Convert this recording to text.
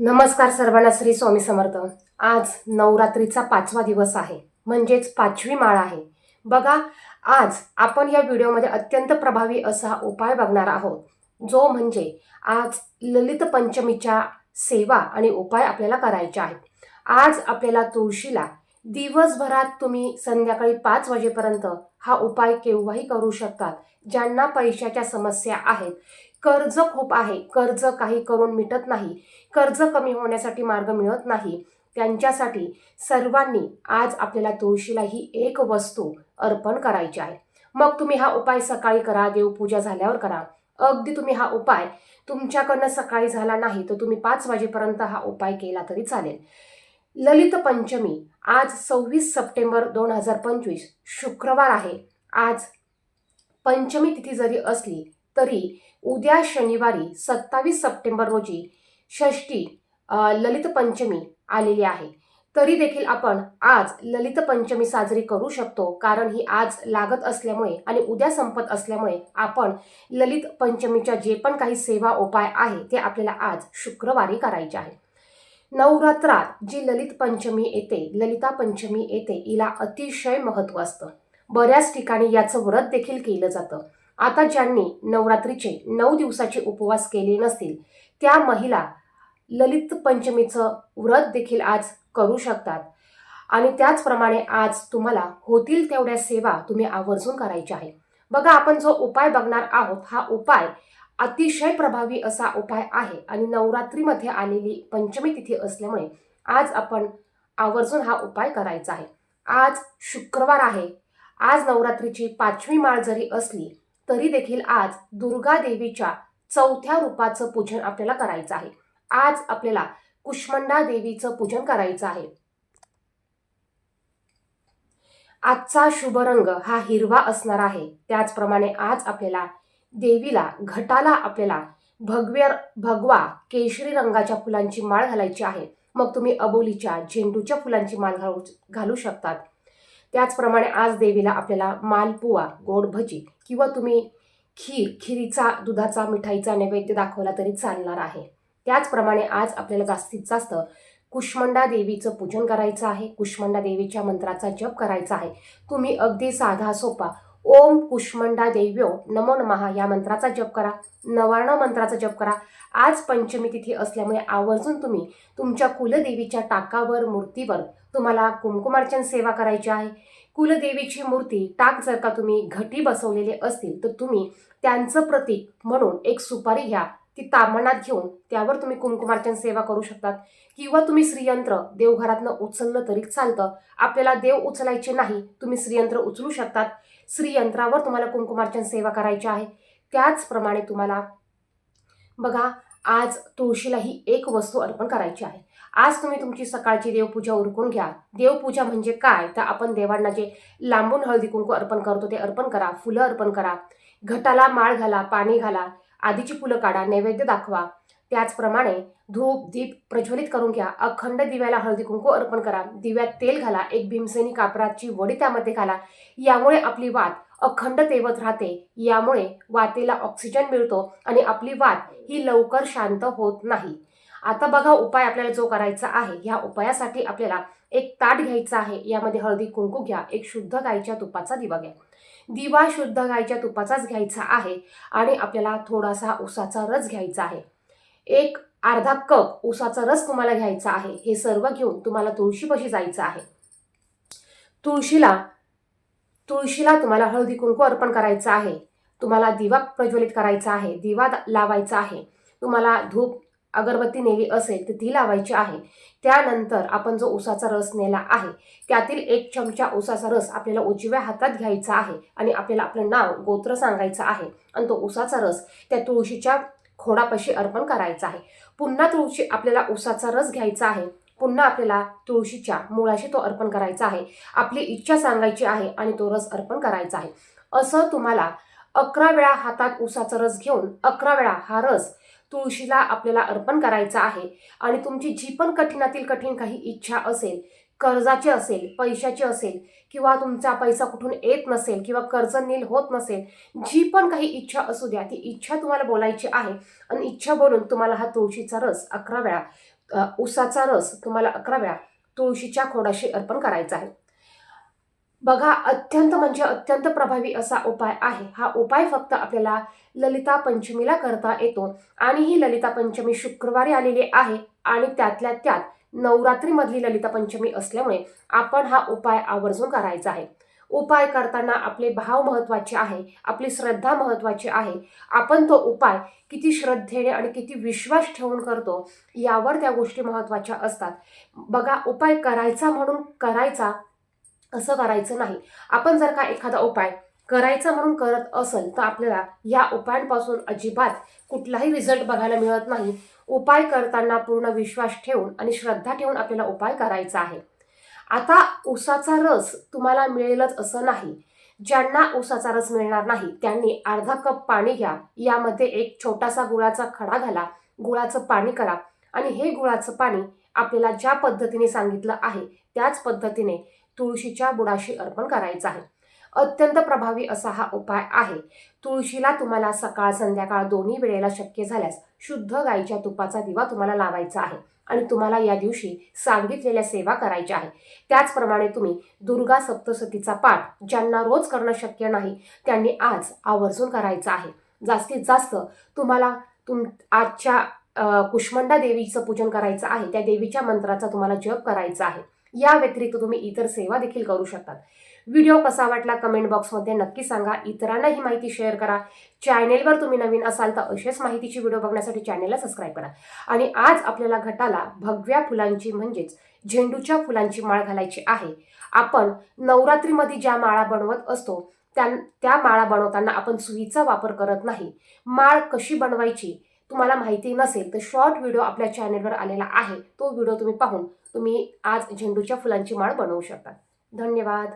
नमस्कार सर्वांना श्री स्वामी समर्थ. आज नवरात्रीचा पाचवा दिवस आहे. म्हणजेच पाचवी माळ आहे. बघा आज आपण या व्हिडिओमध्ये अत्यंत प्रभावी असा उपाय बघणार आहोत. जो म्हणजे आज ललित पंचमीच्या सेवा आणि उपाय आपल्याला करायचे आहेत. आज आपल्याला तुळशीला दिवसभरात तुम्ही संध्याकाळी पाच वाजेपर्यंत हा उपाय केव्हाही करू शकतात ज्यांना पैशाच्या समस्या आहेत. कर्ज खूप आहे. कर्ज काही करून मिटत नाही. कर्ज कमी होण्यासाठी मार्ग मिळत नाही. त्यांच्यासाठी सर्वांनी आज आपल्याला तुळशीला ही एक वस्तू अर्पण करायची आहे. मग तुम्ही हा उपाय सकाळी करा देवपूजा झाल्यावर करा. अगदी तुम्ही हा उपाय तुमच्याकडनं सकाळी झाला नाही तर तुम्ही पाच वाजेपर्यंत हा उपाय केला तरी चालेल. ललित पंचमी आज सव्वीस सप्टेंबर दोन हजार पंचवीस शुक्रवार आहे. आज पंचमी तिथी जरी असली तरी उद्या शनिवारी सत्तावीस सप्टेंबर रोजी षष्टी ललित पंचमी आलेली आहे. तरी देखील आपण आज ललित पंचमी साजरी करू शकतो कारण ही आज लागत असल्यामुळे आणि उद्या संपत असल्यामुळे आपण ललित पंचमीच्या जे पण काही सेवा उपाय आहे ते आपल्याला आज शुक्रवारी करायचे आहे नवरात्रात जी ललित पंचमी येते ललिता पंचमी येते हिला अतिशय महत्त्व असतं. बऱ्याच ठिकाणी याचं व्रत देखील केलं जातं. आता ज्यांनी नवरात्रीचे नऊ दिवसाचे उपवास केले नसतील त्या महिला ललित पंचमीचं व्रत देखील आज करू शकतात. आणि त्याचप्रमाणे आज तुम्हाला होतील तेवढ्या सेवा तुम्ही आवर्जून करायच्या आहे बघा आपण जो उपाय बघणार आहोत हा उपाय अतिशय प्रभावी असा उपाय आहे आणि नवरात्रीमध्ये आलेली पंचमी तिथी असल्यामुळे आज आपण आवर्जून हा उपाय करायचा आहे. आज शुक्रवार आहे. आज नवरात्रीची पाचवी माळ जरी असली तरी देखील आज दुर्गा देवीच्या चौथ्या रूपाचं पूजन आपल्याला करायचं आहे. आज आपल्याला कुष्मंडा देवीचं पूजन करायचं आहे. आजचा शुभ रंग हा हिरवा असणार आहे. त्याचप्रमाणे आज आपल्याला देवीला घटाला आपल्याला भगव्या भगवा केशरी रंगाच्या फुलांची माळ घालायची आहे. मग तुम्ही अबोलीच्या झेंडूच्या फुलांची माळ घालू घालू शकतात. त्याचप्रमाणे आज देवीला आपल्याला मालपुवा गोड भजी किंवा तुम्ही खीर खिरीचा दुधाचा मिठाईचा नैवेद्य दाखवला तरी चालणार आहे. त्याचप्रमाणे आज आपल्याला जास्तीत जास्त कुष्मंडा देवीचं पूजन करायचं आहे. कुष्मंडा देवीच्या मंत्राचा जप करायचा आहे. तुम्ही अगदी साधा सोपा ओम कुष्मंडा देव्यो नमो नमः. या मंत्राचा जप करा. नवार्ण मंत्राचा जप करा. आज पंचमी तिथी असल्यामुळे आवर्जून तुम्ही तुमच्या कुलदेवीच्या टाकावर मूर्तीवर तुम्हाला कुमकुमार्चन सेवा करायची आहे. कुलदेवीची मूर्ती टाक जर का तुम्ही घटी बसवलेले असतील तर तुम्ही त्यांचं प्रतीक म्हणून एक सुपारी घ्या. ती तामणात घेऊन त्यावर तुम्ही कुंकुमार्चन सेवा करू शकतात. किंवा तुम्ही श्रीयंत्र देवघरातनं उचललं तरी चालतं. आपल्याला देव उचलायचे नाही तुम्ही श्रीयंत्र उचलू शकतात. श्रीयंत्रावर तुम्हाला कुंकुमार्चन सेवा करायची आहे. त्याचप्रमाणे तुम्हाला बघा आज तुळशीला ही एक वस्तू अर्पण करायची आहे. आज तुम्ही तुमची सकाळची देवपूजा उरकून घ्या. देवपूजा म्हणजे काय? तर आपण देवांना जे लांबून हळदी कुंकू अर्पण करतो ते अर्पण करा फुलं अर्पण करा. घटाला माळ घाला पाणी घाला आधीची फुलं काढा नैवेद्य दाखवा. त्याचप्रमाणे धूप दीप प्रज्वलित करून घ्या. अखंड दिव्याला हळदी कुंकू अर्पण करा. दिव्यात तेल घाला. एक भीमसेनी कापराची वडी त्यामध्ये घाला. यामुळे आपली वात अखंड तेवत राहते. यामुळे वातेला ऑक्सिजन मिळतो आणि आपली वात ही लवकर शांत होत नाही. आता बघा उपाय आपल्याला जो करायचा आहे. ह्या उपायासाठी आपल्याला एक ताट घ्यायचं आहे. यामध्ये हळदी कुंकू घ्या. एक शुद्ध गाईच्या तुपाचा दिवा घ्या. दिवा शुद्ध गाईच्या तुपाचाच घ्यायचा आहे आणि आपल्याला थोडासा उसाचा रस घ्यायचा आहे. एक अर्धा कप उसाचा रस तुम्हाला घ्यायचा आहे. हे सर्व घेऊन तुम्हाला तुळशीपाशी जायचं आहे. तुळशीला तुळशीला तुम्हाला हळदी कुंकू अर्पण करायचं आहे. तुम्हाला दिवा प्रज्वलित करायचा आहे. दिवा दा- लावायचा आहे. तुम्हाला धूप अगरबत्ती नेली असेल तर ती लावायची आहे. त्यानंतर आपण जो उसाचा रस नेला आहे त्यातील एक चमचा उसाचा रस आपल्याला उजव्या हातात घ्यायचा आहे आणि आपल्याला आपलं नाव गोत्र सांगायचं आहे. आणि तो उसाचा रस त्या तुळशीच्या खोडापाशी अर्पण करायचा आहे. पुन्हा तुळशी आपल्याला उसाचा रस घ्यायचा आहे. पुन्हा आपल्याला तुळशीच्या मुळाशी तो अर्पण करायचा आहे. आपली इच्छा सांगायची आहे आणि तो रस अर्पण करायचा आहे. असं तुम्हाला अकरा वेळा हातात उसाचा रस घेऊन अकरा वेळा हा रस तुळशीला आपल्याला अर्पण करायचा आहे. आणि तुमची जी पण कठीणातील कठीण काही इच्छा असेल कर्जाची असेल पैशाची असेल किंवा तुमचा पैसा कुठून येत नसेल किंवा कर्ज नील होत नसेल जी पण काही इच्छा असू द्या ती इच्छा तुम्हाला बोलायची आहे आणि इच्छा बोलून तुम्हाला हा तुळशीचा रस अकरा वेळा उसाचा रस तुम्हाला अकरा वेळा तुळशीच्या खोडाशी अर्पण करायचा आहे. बघा अत्यंत म्हणजे अत्यंत प्रभावी असा उपाय आहे. हा उपाय फक्त आपल्याला ललिता पंचमीला करता येतो आणि ही ललिता पंचमी शुक्रवारी आलेली आहे आणि त्यातल्या त्यात नवरात्रीमधली ललिता पंचमी असल्यामुळे आपण हा उपाय आवर्जून करायचा आहे. उपाय करताना आपले भाव महत्त्वाचे आहे आपली श्रद्धा महत्त्वाची आहे. आपण तो उपाय किती श्रद्धेने आणि किती विश्वास ठेवून करतो यावर त्या गोष्टी महत्त्वाच्या असतात. बघा उपाय करायचा म्हणून करायचा असं करायचं नाही. आपण जर का एखादा उपाय करायचं म्हणून करत असेल तर आपल्याला या उपायांपासून अजिबात कुठलाही रिझल्ट बघायला मिळत नाही. उपाय करताना पूर्ण विश्वास ठेवून आणि श्रद्धा ठेवून आपल्याला उपाय करायचा आहे. आता ऊसाचा रस तुम्हाला मिळेलच असं नाही. ज्यांना ऊसाचा रस मिळणार नाही त्यांनी अर्धा कप पाणी घ्या. यामध्ये एक छोटासा गुळाचा खडा घाला. गुळाचं पाणी करा. आणि हे गुळाचं पाणी आपल्याला ज्या पद्धतीने सांगितलं आहे त्याच पद्धतीने तुळशीच्या बुडाशी अर्पण करायचं आहे. अत्यंत प्रभावी असा हा उपाय आहे. तुळशीला तुम्हाला सकाळ संध्याकाळ दोन्ही वेळेला शक्य झाल्यास शुद्ध गाईच्या तुपाचा दिवा तुम्हाला लावायचा आहे आणि तुम्हाला या दिवशी सांगितलेल्या सेवा करायच्या आहे. त्याचप्रमाणे तुम्ही दुर्गा सप्तसतीचा पाठ ज्यांना रोज करणं शक्य नाही त्यांनी आज आवर्जून करायचं आहे. जास्तीत जास्त तुम्हाला तुम आजच्या कुष्मंडा देवीचं पूजन करायचं आहे त्या देवीच्या मंत्राचा तुम्हाला जप करायचा आहे. या व्यतिरिक्त तुम्ही इतर सेवा देखील करू शकतात. व्हिडिओ कसा वाटला कमेंट बॉक्समध्ये नक्की सांगा. इतरांना ही माहिती शेअर करा. चॅनेलवर तुम्ही नवीन असाल तर अशाच माहितीची व्हिडिओ बघण्यासाठी चॅनेलला सबस्क्राईब करा. आणि आज आपल्याला घटाला भगव्या फुलांची म्हणजेच झेंडूच्या फुलांची माळ घालायची आहे. आपण नवरात्रीमध्ये ज्या माळा बनवत असतो त्या त्या माळा बनवताना आपण सुईचा वापर करत नाही. माळ कशी बनवायची तुम्हाला माहिती नसेल तर शॉर्ट व्हिडिओ आपल्या चॅनेलवर आलेला आहे. तो व्हिडिओ तुम्ही पाहून तुम्ही आज झेंडूच्या फुलांची माळ बनवू शकता. धन्यवाद.